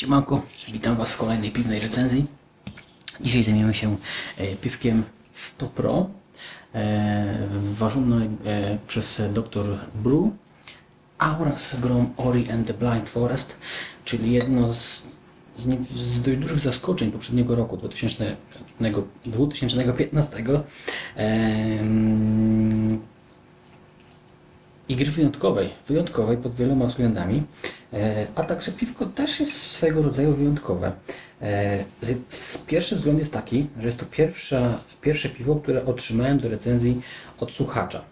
Siemanko, witam Was w kolejnej piwnej recenzji. Dzisiaj zajmiemy się e, piwkiem 100 Pro, e, ważone przez Dr. Brew, oraz grą Ori and the Blind Forest, czyli jedno z, z, z dość dużych zaskoczeń poprzedniego roku, 2000, 2015. I gry wyjątkowej, wyjątkowej pod wieloma względami, e, a także piwko też jest swego rodzaju wyjątkowe. E, Pierwszy wzgląd jest taki, że jest to pierwsza, pierwsze piwo, które otrzymałem do recenzji od słuchacza.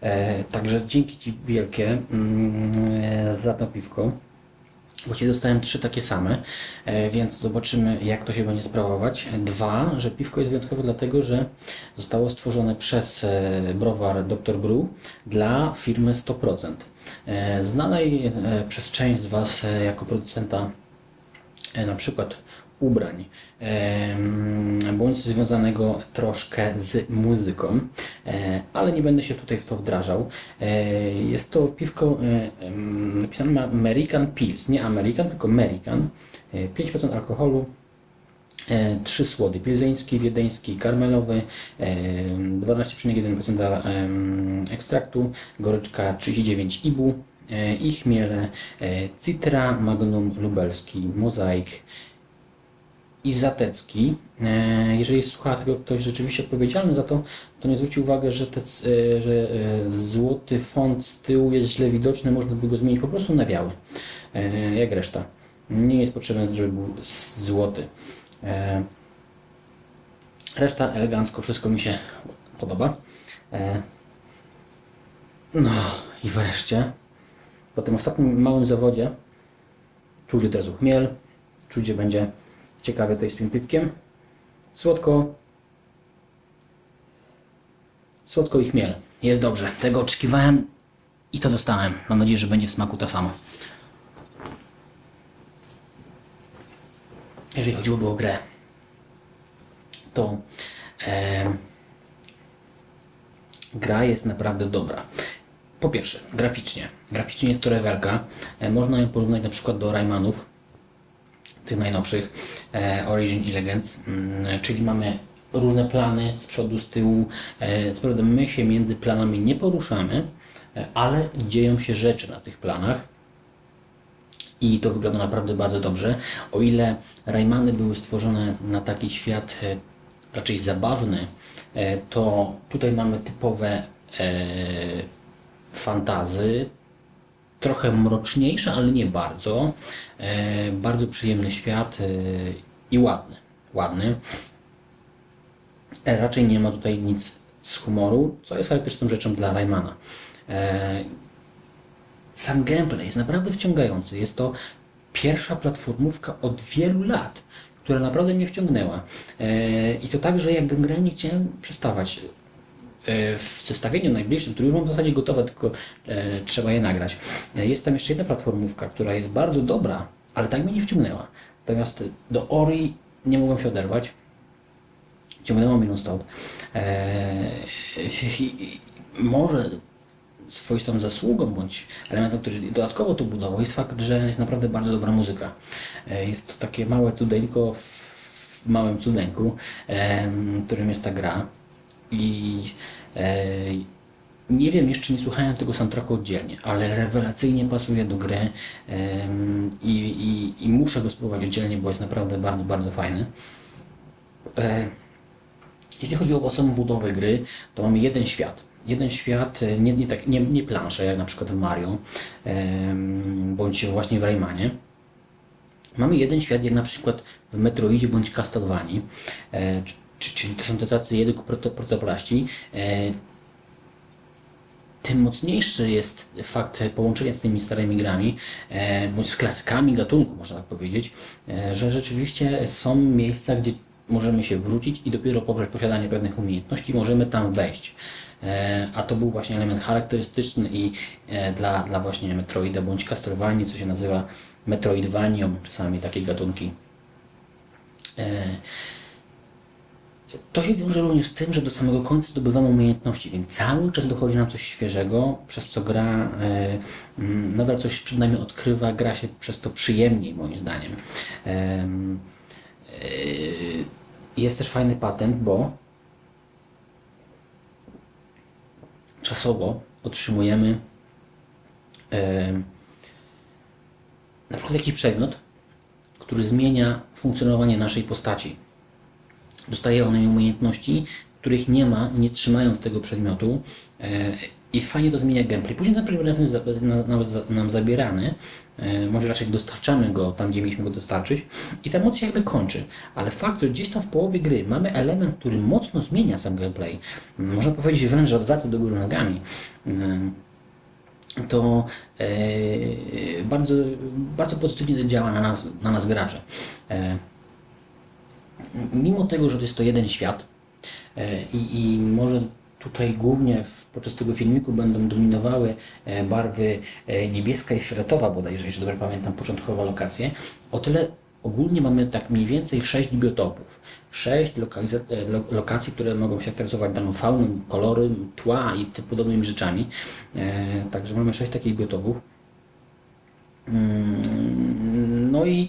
E, Także dzięki Ci wielkie mm, za to piwko. Właściwie dostałem trzy takie same, e, więc zobaczymy jak to się będzie sprawować. Dwa, że piwko jest wyjątkowe dlatego, że zostało stworzone przez e, browar Dr. Brew dla firmy 100%. e, Znanej przez część z Was jako producenta na przykład ubrań, bądź związanego troszkę z muzyką, e, ale nie będę się tutaj w to wdrażał. E, Jest to piwko e, napisane ma American Pils, nie American, tylko American. E, 5% alkoholu, Trzy słody, pilzeński, wiedeński, karmelowy, e, 12,1% em, ekstraktu, goryczka 39 ibu i chmiele Citra, Magnum Lubelski, Mozaik i Zatecki. E, Jeżeli słucha tego ktoś rzeczywiście odpowiedzialny za to, to nie zwróci uwagę, że, te, c- e, że e, złoty font z tyłu jest źle widoczny, można by go zmienić po prostu na biały, jak reszta. Nie jest potrzebne, żeby był złoty. Reszta elegancko, wszystko mi się podoba. No i wreszcie, po tym ostatnim małym zawodzie, czuć od razu chmiel, czuć, że będzie ciekawie to jest z tym piwkiem. Słodko, słodko i chmiel. Jest dobrze, tego oczekiwałem i to dostałem. Mam nadzieję, że będzie w smaku to samo. jeżeli chodziłoby o grę, to e, gra jest naprawdę dobra. Po pierwsze, graficznie. Graficznie jest to rewelka. E, można ją porównać na przykład do Raymanów, tych najnowszych, e, Origin i Legends, mm, czyli mamy różne plany z przodu, z tyłu. E, co prawda my się między planami nie poruszamy, e, ale dzieją się rzeczy na tych planach i to wygląda naprawdę bardzo dobrze. O ile Raymany były stworzone na taki świat raczej zabawny, to tutaj mamy typowe fantazy, trochę mroczniejsze, ale nie bardzo. E, bardzo przyjemny świat e, i ładny. Ładny. E, raczej nie ma tutaj nic z humoru, co jest charakterystyczną rzeczą dla Raymana. Sam gameplay jest naprawdę wciągający. Jest to pierwsza platformówka od wielu lat, która naprawdę mnie wciągnęła. I to tak, że jak grę nie chciałem przestawać. E, W zestawieniu najbliższym, który już mam w zasadzie gotowe, tylko e, trzeba je nagrać. E, Jest tam jeszcze jedna platformówka, która jest bardzo dobra, ale tak mnie nie wciągnęła. Natomiast do Ori nie mogłem się oderwać. Ciągnęło mnie non-stop. Może swoistą zasługą bądź elementem, który dodatkowo to budował, jest fakt, że jest naprawdę bardzo dobra muzyka. Jest to takie małe cudeńko w, w małym cudeńku, którym jest ta gra. I e, nie wiem, jeszcze nie słuchałem tego soundtracku oddzielnie, ale rewelacyjnie pasuje do gry i, i, i muszę go spróbować oddzielnie, bo jest naprawdę bardzo, bardzo fajny. E, jeśli chodzi o samą budowę gry, to mamy jeden świat. Jeden świat, e, nie, nie, tak, nie, nie plansze, jak na przykład w Mario, bądź właśnie w Raymanie. Mamy jeden świat, jak na przykład w Metroidzie bądź Castlevanii, czy- czy- to są te tacy proto, protoplaści. E, tym mocniejszy jest fakt połączenia z tymi starymi grami, e, bądź z klasykami gatunku, można tak powiedzieć, e, że rzeczywiście są miejsca, gdzie możemy się wrócić i dopiero poprzez posiadanie pewnych umiejętności możemy tam wejść. E, a to był właśnie element charakterystyczny i e, dla, dla właśnie Metroida bądź Castlevanii, co się nazywa Metroidvanią, czasami takie gatunki. E, To się wiąże również z tym, że do samego końca zdobywamy umiejętności, więc cały czas dochodzi nam coś świeżego, przez co gra mm, nadal coś przed nami odkrywa, gra się przez to przyjemniej moim zdaniem. E, e, jest też fajny patent, bo czasowo otrzymujemy e, na przykład taki przedmiot, który zmienia funkcjonowanie naszej postaci. Dostaje on umiejętności, których nie ma, nie trzymając tego przedmiotu e, i fajnie to zmienia gameplay. Później ten przedmiot jest nawet nam zabierany, e, może raczej dostarczamy go tam, gdzie mieliśmy go dostarczyć i ta moc się jakby kończy. Ale fakt, że gdzieś tam w połowie gry mamy element, który mocno zmienia sam gameplay, można powiedzieć wręcz, że odwraca do góry nogami, e, to bardzo, bardzo pozytywnie działa na nas, na nas graczy. Mimo tego, że jest to jeden świat e, i, i może tutaj głównie w, podczas tego filmiku będą dominowały e, barwy e, niebieska i fioletowa bodajże, jeżeli dobrze pamiętam, początkowa lokacje, o tyle ogólnie mamy tak mniej więcej sześć biotopów. Sześć lokacji, które mogą się charakteryzować daną fauną, kolorem, tła i tym podobnymi rzeczami. Także mamy sześć takich biotopów. Mm, No i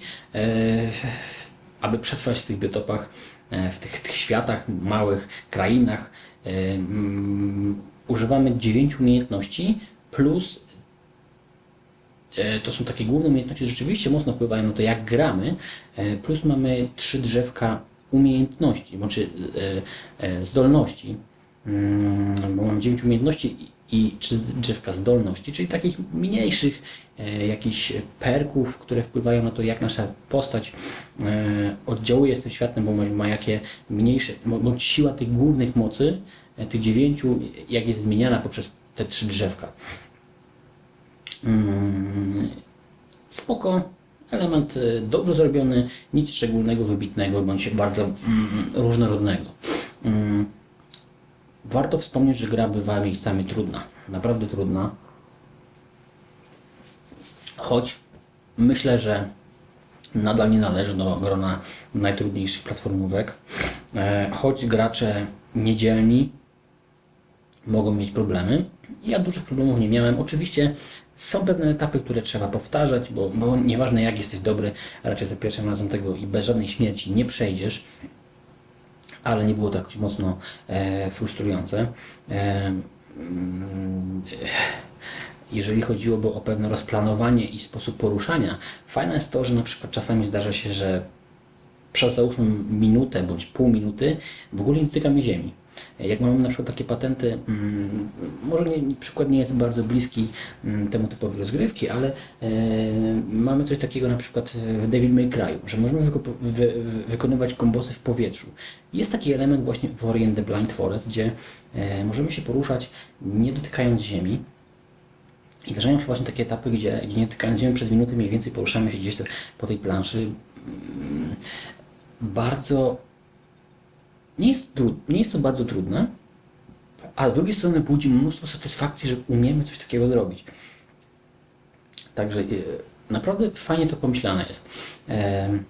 aby przetrwać w tych biotopach, e, w tych, tych światach, małych krainach, e, mm, używamy dziewięciu umiejętności plus e, to są takie główne umiejętności, rzeczywiście mocno wpływają na to, jak gramy, plus mamy trzy drzewka umiejętności, znaczy zdolności, Mm, bo mam 9 umiejętności i trzy drzewka zdolności, czyli takich mniejszych e, jakichś perków, które wpływają na to, jak nasza postać e, oddziałuje z tym światem, bo ma, ma jakie mniejsze, bądź siła tych głównych mocy, e, tych dziewięciu, jak jest zmieniana poprzez te trzy drzewka. Mm, spoko, element e, dobrze zrobiony, nic szczególnego, wybitnego, bądź bardzo mm, różnorodnego. Mm, Warto wspomnieć, że gra bywa miejscami trudna, naprawdę trudna. Choć myślę, że nadal nie należy do grona najtrudniejszych platformówek. E, Choć gracze niedzielni mogą mieć problemy. Ja dużych problemów nie miałem. Oczywiście są pewne etapy, które trzeba powtarzać, bo, bo nieważne jak jesteś dobry, raczej za pierwszym razem tego i bez żadnej śmierci nie przejdziesz ale nie było to jakoś mocno e, frustrujące. E, mm, jeżeli chodziłoby o pewne rozplanowanie i sposób poruszania, fajne jest to, że na przykład czasami zdarza się, że przez załóżmy minutę bądź pół minuty w ogóle nie dotykamy ziemi. Jak mamy na przykład takie patenty, mm, może nie, przykład nie jest bardzo bliski mm, temu typowi rozgrywki, ale e, mamy coś takiego na przykład w Devil May Cry, że możemy wy, wy, wykonywać kombosy w powietrzu. Jest taki element właśnie w Ori and the Blind Forest, gdzie e, możemy się poruszać nie dotykając ziemi, i zdarzają się właśnie takie etapy, gdzie, gdzie nie dotykając ziemi przez minutę mniej więcej poruszamy się gdzieś po tej planszy. Mm, Bardzo. Nie jest, nie jest to bardzo trudne, a z drugiej strony budzi mnóstwo satysfakcji, że umiemy coś takiego zrobić. Także e, naprawdę fajnie to pomyślane jest. Em,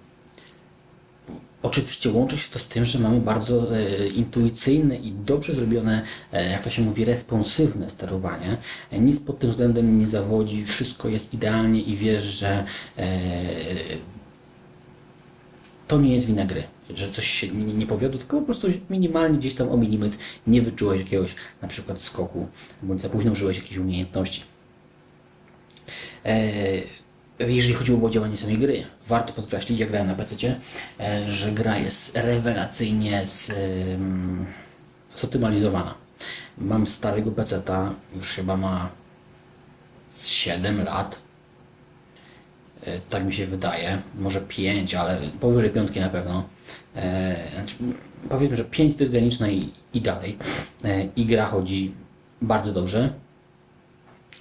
Oczywiście łączy się to z tym, że mamy bardzo e, intuicyjne i dobrze zrobione, e, jak to się mówi, responsywne sterowanie. E, nic pod tym względem nie zawodzi, wszystko jest idealnie i wiesz, że e, to nie jest wina gry, że coś się nie, nie powiodło, tylko po prostu minimalnie gdzieś tam o milimetr nie wyczułeś jakiegoś na przykład skoku, bądź za późno użyłeś jakiejś umiejętności. E, jeżeli chodziło o działanie samej gry, warto podkreślić, ja grałem na PC, e, że gra jest rewelacyjnie zoptymalizowana. Mam starego PC-ta, już chyba ma z 7 lat. E, Tak mi się wydaje, może 5, ale powyżej piątki na pewno. E, Znaczy, powiedzmy, że 5 to jest graniczna i, i dalej. E, I gra chodzi bardzo dobrze.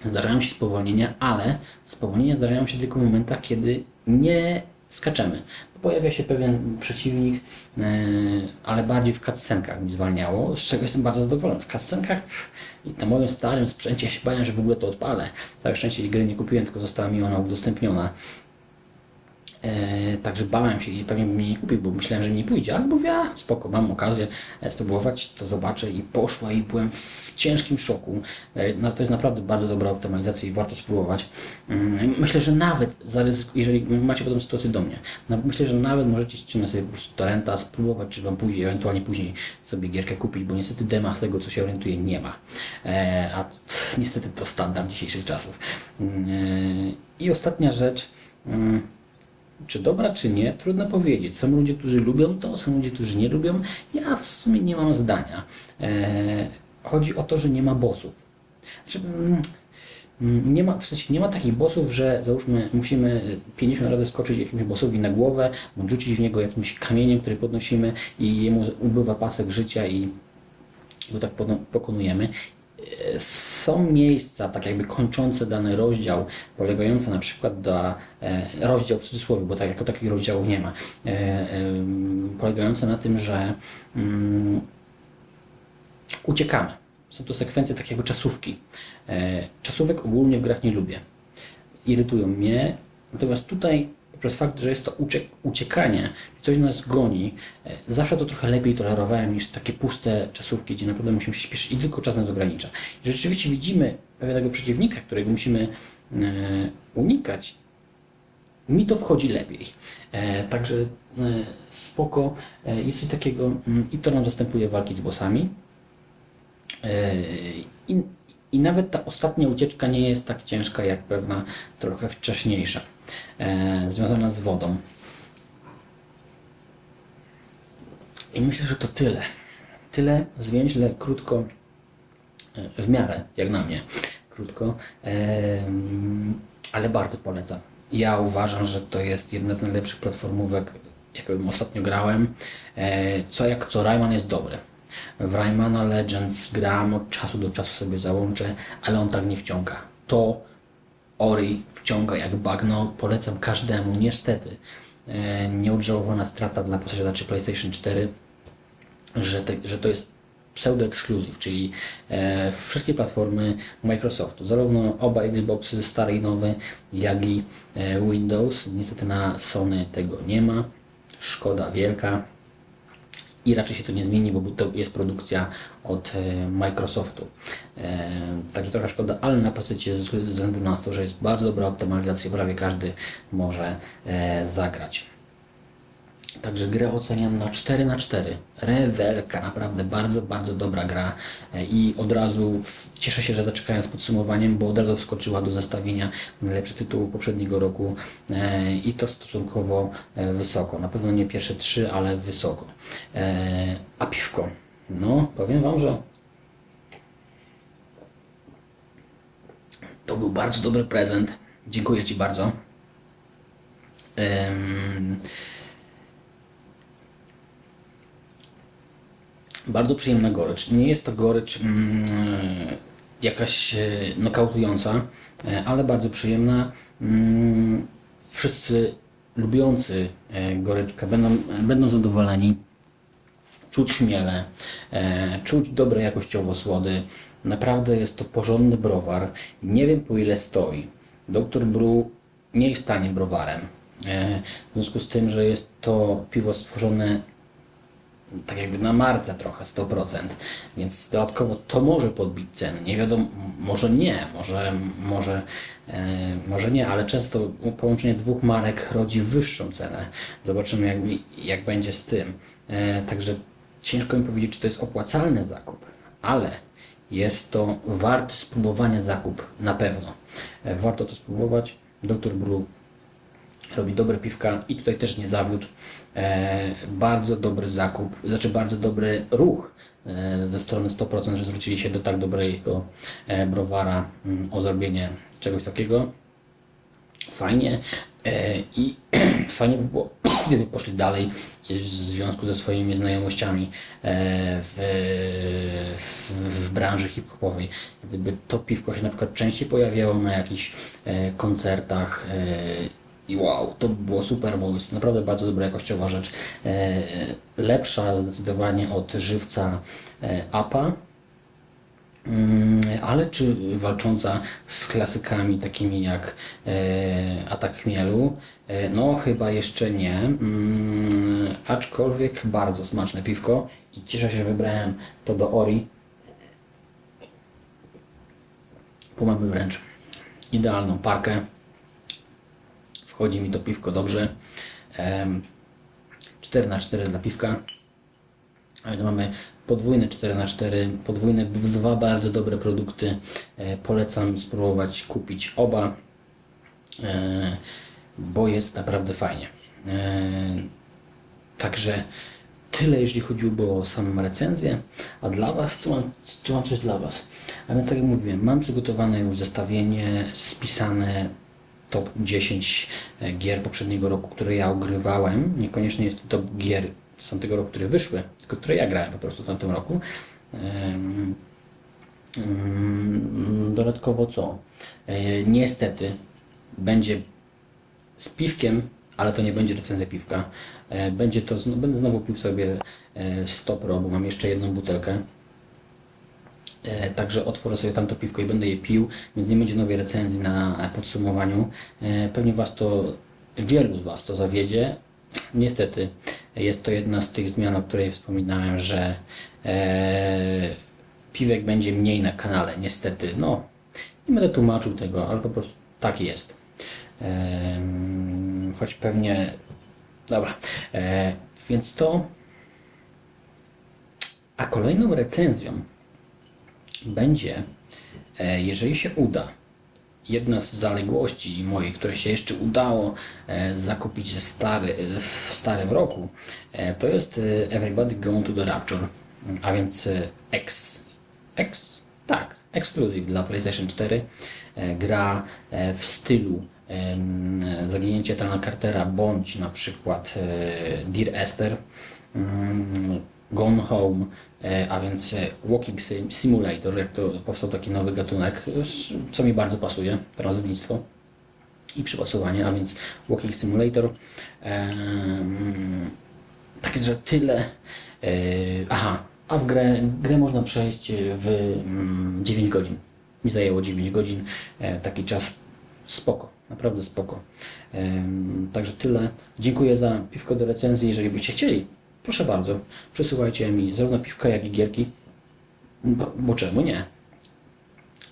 Zdarzają się spowolnienia, ale spowolnienia zdarzają się tylko w momentach, kiedy nie skaczemy. Pojawia się pewien przeciwnik, e, ale bardziej w cutscenkach mi zwalniało, z czego jestem bardzo zadowolony. W cutscenkach i na moim starym sprzęcie ja się bałem, że w ogóle to odpalę. Całe szczęście gry nie kupiłem, tylko została mi ona udostępniona. E, także bałem się i pewnie bym mnie nie kupił, bo myślałem, że mi nie pójdzie, ale mówię, a, spoko, mam okazję e, spróbować, to zobaczę i poszła i byłem w ciężkim szoku. E, no, to jest naprawdę bardzo dobra optymalizacja i warto spróbować. Mm, Myślę, że nawet, jeżeli macie podobną sytuację do mnie, na- myślę, że nawet możecie ściągnąć sobie po prostu torrenta, spróbować, czy Wam pójdzie, ewentualnie później sobie gierkę kupić, bo niestety dema z tego, co się orientuje, nie ma. A niestety to standard dzisiejszych czasów. Mm, I ostatnia rzecz, mm, czy dobra, czy nie, trudno powiedzieć. Są ludzie, którzy lubią to, są ludzie, którzy nie lubią. Ja w sumie nie mam zdania. E, chodzi o to, że nie ma bossów. Znaczy, mm, nie ma, w sensie nie ma takich bossów, że załóżmy musimy 50 razy skoczyć jakimś bossowi na głowę, bądź rzucić w niego jakimś kamieniem, który podnosimy i jemu ubywa pasek życia i go tak pokonujemy. E, Są miejsca, tak jakby kończące dany rozdział, polegające na przykład na e, rozdział w cudzysłowie, bo tak jako takich rozdziałów nie ma, e, em, polegające na tym, że mm, uciekamy. Są to sekwencje tak jakby czasówki. E, czasówek ogólnie w grach nie lubię. Irytują mnie, natomiast tutaj poprzez fakt, że jest to uciek uciekanie, coś nas goni, e, zawsze to trochę lepiej tolerowałem niż takie puste czasówki, gdzie naprawdę musimy się śpieszyć i tylko czas nas ogranicza. I rzeczywiście widzimy pewnego przeciwnika, którego musimy e, unikać, mi to wchodzi lepiej. E, także spoko. Jest coś takiego mm, i to nam zastępuje walki z bossami. E, I, I nawet ta ostatnia ucieczka nie jest tak ciężka jak pewna trochę wcześniejsza, e, związana z wodą. I myślę, że to tyle. Tyle, zwięźle, krótko, e, w miarę, jak na mnie, krótko, em, ale bardzo polecam. Ja uważam, że to jest jedna z najlepszych platformówek, jaką ostatnio grałem. E, Co jak co, Rayman jest dobry. W Raymana Legends gram od czasu do czasu sobie załączę, ale on tak nie wciąga. To Ori wciąga jak bagno, polecam każdemu, niestety. E, Nieodżałowana strata dla posiadaczy PlayStation 4 że, te, że to jest pseudo-ekskluzyw, czyli e, wszystkie platformy Microsoftu, zarówno oba Xboxy stare i nowe, jak i e, Windows. Niestety na Sony tego nie ma. Szkoda wielka. I raczej się to nie zmieni, bo to jest produkcja od e, Microsoftu. E, także trochę szkoda, ale na PC ze względu na to, że jest bardzo dobra optymalizacja, prawie każdy może e, zagrać. Także grę oceniam na 4 na 4. Rewelka, naprawdę bardzo, bardzo dobra gra E, i od razu cieszę się, że zaczekałem z podsumowaniem, bo od razu wskoczyła do zestawienia najlepszy tytuł poprzedniego roku e, i to stosunkowo e, wysoko. Na pewno nie pierwsze trzy, ale wysoko. A piwko? No, powiem Wam, że to był bardzo dobry prezent. Dziękuję Ci bardzo. Em, Bardzo przyjemna gorycz. Nie jest to gorycz mm, jakaś e, nokautująca, e, ale bardzo przyjemna. Mm, wszyscy lubiący e, goryczkę będą, będą zadowoleni. Czuć chmiele, czuć dobre jakościowo słody. Naprawdę jest to porządny browar. Nie wiem po ile stoi. Dr. Brew nie jest tanim browarem. W związku z tym, że jest to piwo stworzone tak jakby na marce trochę 100%, więc dodatkowo to może podbić ceny. Nie wiadomo, może nie, może, może, e, może nie, ale często połączenie dwóch marek rodzi wyższą cenę. Zobaczymy jak, jak będzie z tym. E, także ciężko mi powiedzieć, czy to jest opłacalny zakup, ale jest to wart spróbowania zakup na pewno. E, warto to spróbować. Dr. Brew robi dobre piwka i tutaj też nie zawiódł. E, bardzo dobry zakup, znaczy bardzo dobry ruch e, ze strony 100%, że zwrócili się do tak dobrego e, browara mm, o zrobienie czegoś takiego. Fajnie i fajnie by było, gdyby poszli dalej w związku ze swoimi znajomościami w, w, w branży hip-hopowej. Gdyby to piwko się na przykład częściej pojawiało na jakichś koncertach i wow, to by było super, bo jest to naprawdę bardzo dobra jakościowa rzecz. E, lepsza zdecydowanie od żywca e, APA. Mm, Ale czy walcząca z klasykami takimi jak e, Atak Chmielu? E, no, chyba jeszcze nie. Mm, aczkolwiek bardzo smaczne piwko i cieszę się, że wybrałem to do Ori. Bo mamy wręcz idealną parkę. Wchodzi mi to piwko dobrze. Em, 4 na 4 dla piwka. Ale tu mamy podwójne 4x4, podwójne, dwa bardzo dobre produkty. E, polecam spróbować kupić oba, e, bo jest naprawdę fajnie. E, także tyle, jeśli chodziło o samą recenzję. A dla Was, co mam, czy mam coś dla Was? A więc tak jak mówiłem, mam przygotowane już zestawienie spisane top 10 gier poprzedniego roku, które ja ogrywałem. Niekoniecznie jest to top gier z tamtego roku, które wyszły, tylko które ja grałem po prostu w tamtym roku. Dodatkowo co? E, Niestety będzie z piwkiem, ale to nie będzie recenzja piwka. E, Będzie to, będę znowu pił sobie e, 100 Pro, bo mam jeszcze jedną butelkę. E, Także otworzę sobie tamto piwko i będę je pił, więc nie będzie nowej recenzji na podsumowaniu. E, Pewnie Was to, wielu z Was to zawiedzie. Niestety jest to jedna z tych zmian, o której wspominałem, że e, piwek będzie mniej na kanale. Niestety, no nie będę tłumaczył tego, ale po prostu tak jest. Em, choć pewnie, dobra, e, więc to. A kolejną recenzją będzie, e, jeżeli się uda, jedna z zaległości moich, które się jeszcze udało e, zakupić ze stary, w starym roku, e, to jest Everybody Gone to the Rapture, a więc X, X, tak, Exclusive dla PlayStation 4, e, gra w stylu Zaginięcie Etana Cartera, bądź na przykład Dear Esther, mm, Gone Home, a więc e, Walking Sim- Simulator, jak to powstał taki nowy gatunek, co mi bardzo pasuje, to nazewnictwo i przypasowanie, a więc Walking Simulator. Em, tak, że tyle. E, aha, a w grę, grę można przejść w mm, 9 godzin. Mi zajęło 9 godzin, e, taki czas spoko, naprawdę spoko. Em, Także tyle. Dziękuję za piwko do recenzji. Jeżeli byście chcieli, proszę bardzo, przesyłajcie mi zarówno piwka, jak i gierki. Bo, bo czemu nie?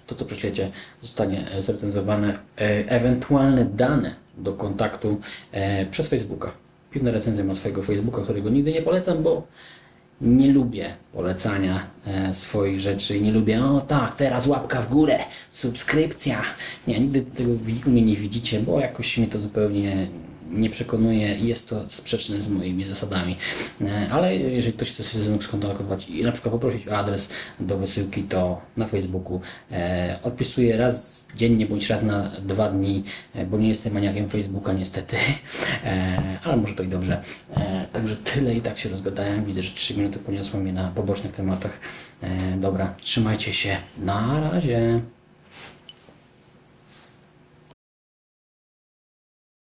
To, co przyślecie, zostanie zrecenzowane. E, Ewentualne dane do kontaktu e, przez Facebooka. Piwne recenzje ma swojego Facebooka, którego nigdy nie polecam, bo nie lubię polecania e, swoich rzeczy i nie lubię, o tak, teraz łapka w górę, subskrypcja. Nie, nigdy tego u mnie nie widzicie, bo jakoś mnie to zupełnie nie przekonuje i jest to sprzeczne z moimi zasadami. E, Ale jeżeli ktoś chce się ze mną skontaktować i na przykład poprosić o adres do wysyłki, to na Facebooku e, odpisuję raz dziennie bądź raz na dwa dni, e, bo nie jestem maniakiem Facebooka niestety, ale może to i dobrze. Także tyle i tak się rozgadałem. Widzę, że 3 minuty poniosło mnie na pobocznych tematach. Dobra, trzymajcie się. Na razie.